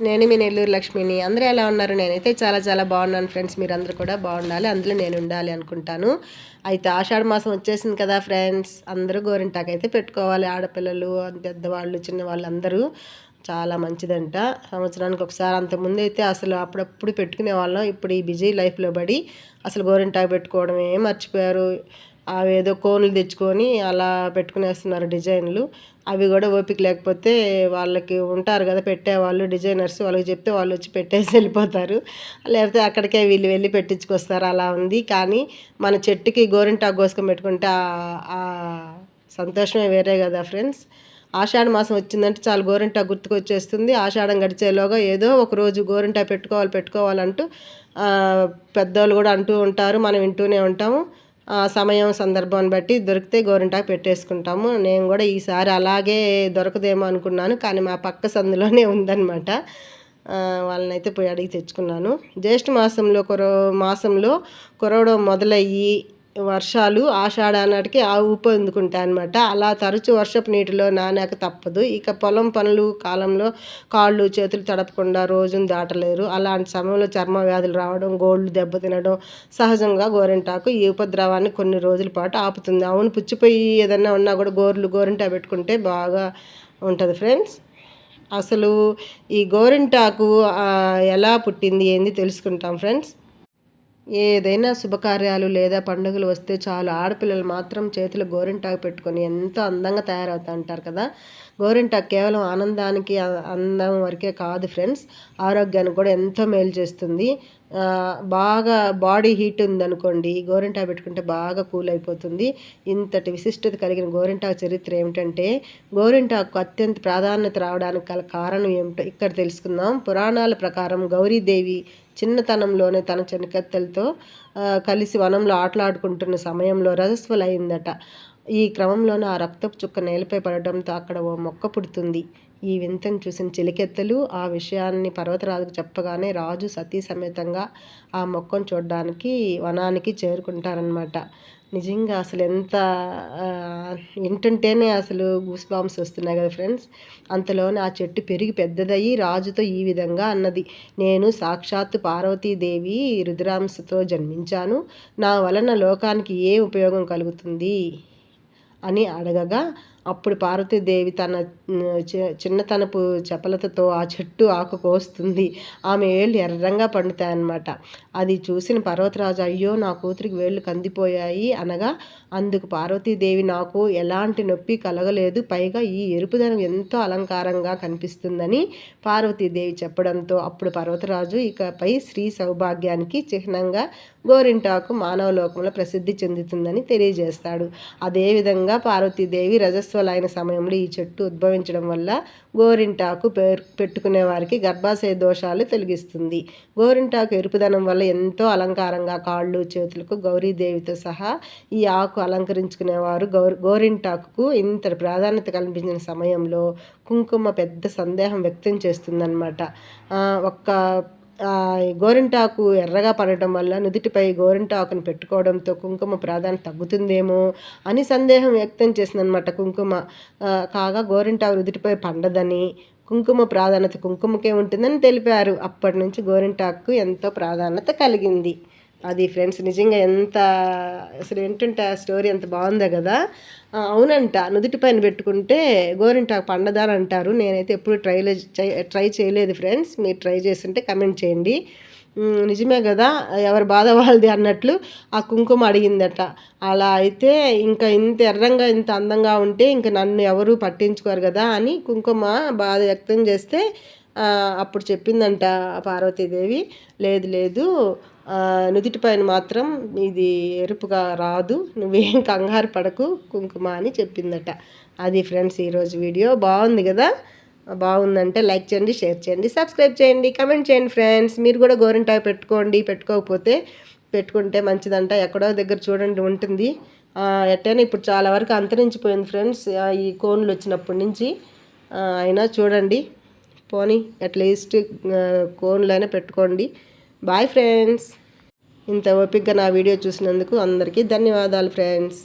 నేను మీ నెల్లూరు లక్ష్మిని. అందరూ ఎలా ఉన్నారు? నేనైతే చాలా చాలా బాగున్నాను ఫ్రెండ్స్. మీరందరూ కూడా బాగుండాలి. అందులో నేను ఉండాలి అనుకుంటాను. అయితే ఆషాఢ మాసం వచ్చేసింది కదా ఫ్రెండ్స్. అందరూ గోరింటాకు అయితే పెట్టుకోవాలి. ఆడపిల్లలు పెద్దవాళ్ళు చిన్నవాళ్ళు అందరూ చాలా మంచిదంట. సంవత్సరానికి ఒకసారి అంతకుముందు అయితే అసలు అప్పుడప్పుడు పెట్టుకునే వాళ్ళం. ఇప్పుడు ఈ బిజీ లైఫ్లో పడి అసలు గోరింటాకు పెట్టుకోవడమే మర్చిపోయారు. అవి ఏదో కోన్లు తెచ్చుకొని అలా పెట్టుకునేస్తున్నారు డిజైన్లు. అవి కూడా ఓపిక లేకపోతే వాళ్ళకి ఉంటారు కదా పెట్టేవాళ్ళు డిజైనర్స్. వాళ్ళకి చెప్తే వాళ్ళు వచ్చి పెట్టేసి వెళ్ళిపోతారు. లేకపోతే అక్కడికే వీళ్ళు వెళ్ళి పెట్టించుకొస్తారు. అలా ఉంది. కానీ మన చెట్టుకి గోరింటాకు కోసుకొని పెట్టుకుంటే ఆ సంతోషమే వేరే కదా ఫ్రెండ్స్. ఆషాఢ మాసం వచ్చిందంటే చాలా గోరింటా గుర్తుకొచ్చేస్తుంది. ఆషాఢం గడిచేలోగా ఏదో ఒక రోజు గోరింటా పెట్టుకోవాలి పెట్టుకోవాలంటూ పెద్దవాళ్ళు కూడా అంటూ ఉంటారు. మనం వింటూనే ఉంటాము. సమయం సందర్భాన్ని బట్టి దొరికితే గోరింటాకు పెట్టేసుకుంటాము. నేను కూడా ఈసారి అలాగే దొరకదేమో అనుకున్నాను కానీ మా పక్క సందులోనే ఉందన్నమాట. వాళ్ళనైతే పోయి అడిగి తెచ్చుకున్నాను. జ్యేష్ఠ మాసంలో కొర మాసంలో కొరవడం మొదలయ్యి వర్షాలు ఆషాఢానాటికి ఆ ఊపందుకుంటాయి అనమాట అలా తరచు వర్షపు నీటిలో నానాక తప్పదు. ఇక పొలం పనులు కాలంలో కాళ్ళు చేతులు తడపకుండా రోజును దాటలేరు. అలాంటి సమయంలో చర్మ వ్యాధులు రావడం గోళ్ళు దెబ్బతినడం సహజంగా గోరింటాకు ఈ ఉపద్రవాన్ని కొన్ని రోజుల పాటు ఆపుతుంది. అవును పుచ్చిపోయి ఏదన్నా ఉన్నా కూడా గోర్లు గోరింటా పెట్టుకుంటే బాగా ఉంటుంది ఫ్రెండ్స్. అసలు ఈ గోరింటాకు ఎలా పుట్టింది ఏంది తెలుసుకుంటాం ఫ్రెండ్స్. ఏదైనా శుభకార్యాలు లేదా పండుగలు వస్తే చాలు. ఆడపిల్లలు మాత్రం చేతులు గోరింటాకు పెట్టుకొని ఎంతో అందంగా తయారవుతూ ఉంటారు కదా. గోరింటాకు కేవలం ఆనందానికి అందం వరకే కాదు ఫ్రెండ్స్. ఆరోగ్యానికి కూడా ఎంతో మేలు చేస్తుంది. బాగా బాడీ హీట్ ఉందనుకోండి గోరింటా పెట్టుకుంటే బాగా కూల్ అయిపోతుంది. ఇంతటి విశిష్టత కలిగిన గోరింటాకు చరిత్ర ఏమిటంటే గోరింటాకు అత్యంత ప్రాధాన్యత రావడానికి గల కారణం ఏమిటో ఇక్కడ తెలుసుకుందాం. పురాణాల ప్రకారం గౌరీదేవి చిన్నతనంలోనే తన చెనకత్తెలతో కలిసి వనంలో ఆటలాడుకుంటున్న సమయంలో రజస్వలైందట ఈ క్రమంలోనే ఆ రక్తపు చుక్క నేలపై పడటంతో అక్కడ ఓ మొక్క పుడుతుంది. ఈ వింతను చూసిన చిలికెత్తలు ఆ విషయాన్ని పర్వతరాజుకు చెప్పగానే రాజు సతీ సమేతంగా ఆ మొక్కను చూడడానికి వనానికి చేరుకుంటారనమాట నిజంగా అసలు ఎంత వింటుంటేనే అసలు గూస్ బాంబ్స్ వస్తున్నాయి కదా ఫ్రెండ్స్ అంతలోనే ఆ చెట్టు పెరిగి పెద్దదయ్యి రాజుతో ఈ విధంగా అన్నది. నేను సాక్షాత్తు పార్వతీదేవి రుద్రాంశతో జన్మించాను. నా వలన లోకానికి ఏ ఉపయోగం కలుగుతుంది? అని అడగగా అప్పుడు పార్వతీదేవి తన చిన్నతనపు చపలతతో ఆ చెట్టు ఆకు కోస్తుంది ఆమె వేళ్ళు ఎర్రంగా పండుతాయన్నమాట. అది చూసిన పర్వతరాజు అయ్యో నా కూతురికి వేళ్ళు కందిపోయాయి అనగా అందుకు పార్వతీదేవి నాకు ఎలాంటి నొప్పి కలగలేదు. పైగా ఈ ఎరుపుదనం ఎంతో అలంకారంగా కనిపిస్తుందని పార్వతీదేవి చెప్పడంతో అప్పుడు పర్వతరాజు ఇకపై స్త్రీ సౌభాగ్యానికి చిహ్నంగా గోరింటాకు మానవ లోకంలో ప్రసిద్ధి చెందుతుందని తెలియజేస్తాడు. అదేవిధంగా పార్వతీదేవి అయిన సమయంలో ఈ చెట్టు ఉద్భవించడం వల్ల గోరింటాకు పేరు పెట్టుకునే వారికి గర్భాశయ దోషాలు తొలగిస్తుంది. గోరింటాకు ఎరుపుదనం వల్ల ఎంతో అలంకారంగా కాళ్ళు చేతులకు గౌరీదేవితో సహా ఈ ఆకు అలంకరించుకునేవారు గౌ గోరింటాకు ఇంత ప్రాధాన్యత కల్పించిన సమయంలో కుంకుమ పెద్ద సందేహం వ్యక్తం చేస్తుందన్నమాట. ఒక్క గోరింటాకు ఎర్రగా పడటం వల్ల నుదుటిపై గోరింటాకును పెట్టుకోవడంతో కుంకుమ ప్రాధాన్యత తగ్గుతుందేమో అని సందేహం వ్యక్తం చేసిందనమాట కుంకుమ. కాగా గోరింటాకు నుదుటిపై పండదని కుంకుమ ప్రాధాన్యత కుంకుమకే ఉంటుందని తెలిపారు. అప్పటి నుంచి గోరింటాకు ఎంతో ప్రాధాన్యత కలిగింది. అది ఫ్రెండ్స్ నిజంగా ఎంత అసలు వింటుంటే ఆ స్టోరీ ఎంత బాగుందో కదా. అవునంట నుదుటి పైన పెట్టుకుంటే గోరింటాకు పండదాని అంటారు. నేనైతే ఎప్పుడు ట్రై ట్రై చేయలేదు ఫ్రెండ్స్. మీరు ట్రై చేస్తుంటే కమెంట్ చేయండి. నిజమే కదా ఎవరి బాధ వాళ్ళది అన్నట్లు ఆ కుంకుమ అడిగిందట. అలా అయితే ఇంకా ఇంత ఎర్రంగా ఇంత అందంగా ఉంటే ఇంకా నన్ను ఎవరు పట్టించుకోరు కదా అని కుంకుమ బాధ వ్యక్తం చేస్తే అప్పుడు చెప్పిందంట పార్వతీదేవి లేదు లేదు నుదుటి పైన మాత్రం ఇది ఎరుపుగా రాదు నువ్వేం కంగారు పడకు కుంకుమ అని చెప్పిందట. అది ఫ్రెండ్స్ ఈరోజు వీడియో బాగుంది కదా? బాగుందంటే లైక్ చేయండి షేర్ చేయండి సబ్స్క్రైబ్ చేయండి కమెంట్ చేయండి ఫ్రెండ్స్. మీరు కూడా గోరింటాకు పెట్టుకోండి పెట్టుకోకపోతే పెట్టుకుంటే మంచిదంట. ఎక్కడో దగ్గర చూడండి ఉంటుంది. ఎట్టైనా ఇప్పుడు చాలా వరకు అంతరించిపోయింది ఫ్రెండ్స్. ఈ కోన్లు వచ్చినప్పటి నుంచి అయినా చూడండి. పోనీ అట్లీస్ట్ కోన్లైనా పెట్టుకోండి. Bye friends. ఇంత ఓపిక్గా నా వీడియో చూసినందుకు అందరికీ ధన్యవాదాలు ఫ్రెండ్స్.